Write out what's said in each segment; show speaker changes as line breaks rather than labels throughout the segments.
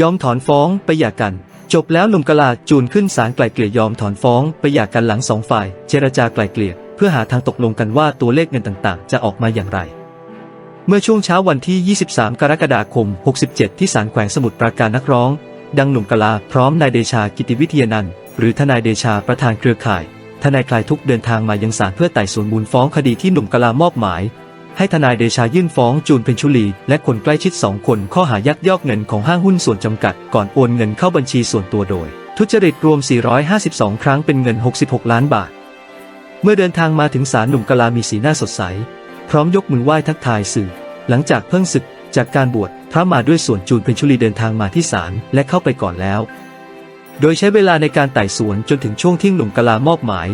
ยอมถอนฟ้องไปหย่ากัน จบแล้วหนุ่มกะลาจูนขึ้นศาลไกล่เกลี่ยยอมถอนฟ้องไปหย่ากันหลังสองฝ่าย เจรจาไกล่เกลี่ยเพื่อหาทางตกลงกันว่าตัวเลขเงินต่างๆ จะออกมาอย่างไร เมื่อช่วงเช้าวันที่ 23 กรกฎาคม 67 ที่ศาลแขวงสมุทรปราการนักร้อง ดังหนุ่มกะลาพร้อมนายเดชากิติวิทยานันท์หรือทนายเดชาประธานเครือข่ายทนายคลายทุกเดินทางมายังศาลเพื่อไต่สวนมูลฟ้องคดีที่หนุ่มกะลามอบหมาย ให้ทนายเดชายื่นฟ้องจูนเพญชุลี และคนใกล้ชิดสองคนข้อหายักยอกเงินของห้างหุ้นส่วนจำกัด ก่อนโอนเงินเข้าบัญชีส่วนตัวโดย ทุจริตรวม 452 ครั้งเป็นเงิน 66 ล้านบาท เมื่อเดินทางมาถึงศาลหนุ่มกะลามีสีหน้าสดใส พร้อมยกมือไหว้ทักทายสื่อ หลังจากเพิ่งศึกจากการบวชพระมาด้วยส่วนจูนเพญชุลีเดินทางมาที่ศาลและเข้าไปก่อนแล้ว โดยใช้เวลาในการไต่สวนจนถึงช่วงที่หนุ่มกะลามอบหมาย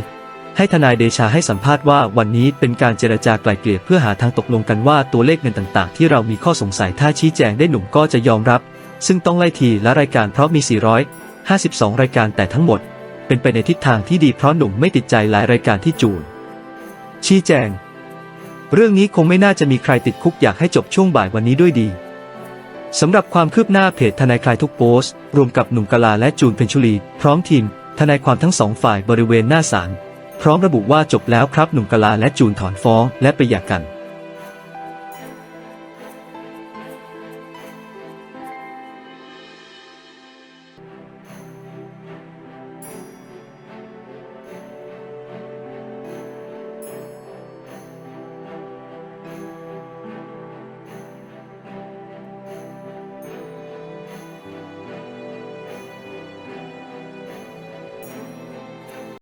ให้ทนายเดชาให้สัมภาษณ์ว่าวันนี้เป็นการเจรจาไกล่เกลี่ยเพื่อหาทางตกลงกันว่าตัวเลขเงินต่างๆ ที่เรามีข้อสงสัยถ้าชี้แจงได้หนุ่มก็จะยอมรับ ซึ่งต้องไล่ทีและรายการเพราะมี 452 รายการแต่ทั้งหมด เป็นไปในทิศทางที่ดีเพราะหนุ่มไม่ติดใจหลายรายการที่จูน ชี้แจง เรื่องนี้คงไม่น่าจะมีใครติดคุกอยากให้จบช่วงบ่ายวันนี้ด้วยดีสำหรับความคืบหน้าเพจทนายคลายทุกโพสต์รวมกับหนุ่มกะลาและจูนเพญชุลี พร้อมทีมทนายความทั้งสองฝ่ายบริเวณหน้าศาล พร้อมระบุว่าจบแล้วครับหนุ่มกะลาและจูนถอนฟ้องและไปหย่ากัน